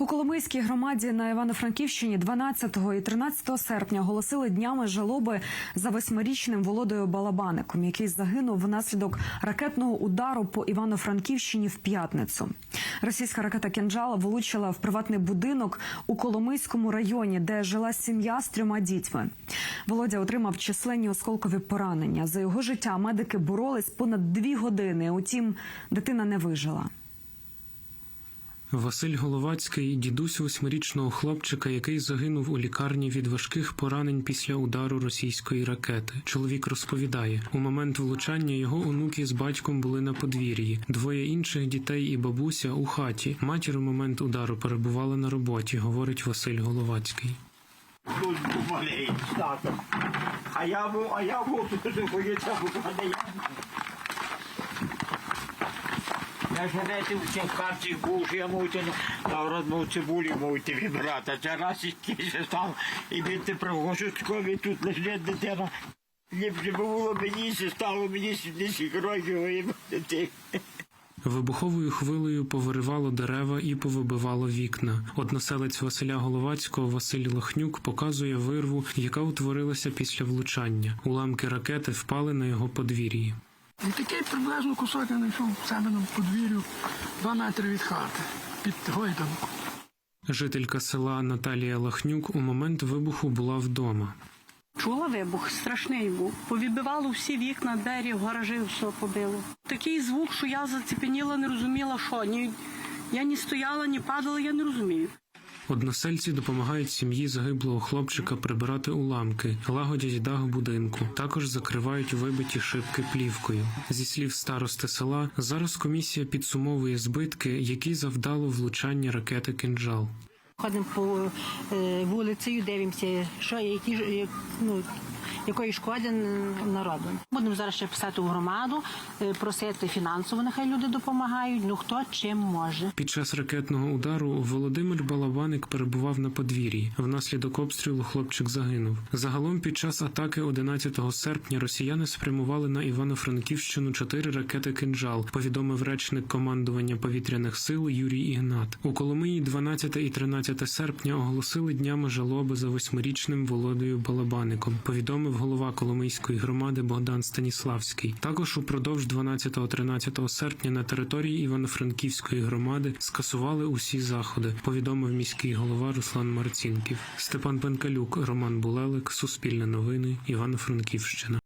У Коломийській громаді на Івано-Франківщині 12 і 13 серпня оголосили днями жалоби за восьмирічним Володою Балабаником, який загинув внаслідок ракетного удару по Івано-Франківщині в п'ятницю. Російська ракета «Кінжал» влучила в приватний будинок у Коломийському районі, де жила сім'я з трьома дітьми. Володя отримав численні осколкові поранення. За його життя медики боролись понад дві години. Утім, дитина не вижила. Василь Головацький, дідусь восьмирічного хлопчика, який загинув у лікарні від важких поранень після удару російської ракети. Чоловік розповідає, у момент влучання його онуки з батьком були на подвір'ї, двоє інших дітей і бабуся у хаті. Матір у момент удару перебувала на роботі, говорить Василь Головацький. А я був, а я був тут боїться, бо я. Ж не в цих харцях був, що я мовити, а розмов цибулі мовити від брата. Це раз і кіше став, і він ти пригошуцькові тут лежить дитина. Ліпше було мені, що стало мені 70 років, дитина. Вибуховою хвилею повиривало дерева і повибивало вікна. Односелець Василя Головацького Василь Лохнюк показує вирву, яка утворилася після влучання. Уламки ракети впали на його подвір'ї. І такий приблизно кусок я знайшов в себе на подвір'ю, два метри від хати, під гойданку. Жителька села Наталія Лахнюк у момент вибуху була вдома. Чула вибух, страшний був. Повідбивало всі вікна, двері, в гаражі все побило. Такий звук, що я зацепеніла, не розуміла, що ні. Я ні стояла, ні падала, я не розумію. Односельці допомагають сім'ї загиблого хлопчика прибирати уламки, лагодять дах будинку. Також закривають вибиті шибки плівкою. Зі слів старости села, зараз комісія підсумовує збитки, які завдало влучання ракети кинджал. Ходимо по е, вулицею, дивимося, що які ж, ну, якої шкоди народу. Будемо зараз ще писати у громаду, е, просити фінансово, нехай люди допомагають. Ну хто чим може. Під час ракетного удару Володимир Балабаник перебував на подвір'ї. Внаслідок обстрілу хлопчик загинув. Загалом під час атаки 11 серпня росіяни спрямували на Івано-Франківщину чотири ракети кинджал. Повідомив речник командування повітряних сил Юрій Ігнат. У Коломиї 12 і 13 серпня оголосили днями жалоби за восьмирічним Володою Балабаником. Повідомив голова Коломийської громади Богдан Станіславський. Також упродовж 12-13 серпня на території Івано-Франківської громади скасували усі заходи. Повідомив міський голова Руслан Марцінків. Степан Пенкалюк, Роман Булелик, Суспільне новини, Івано-Франківщина.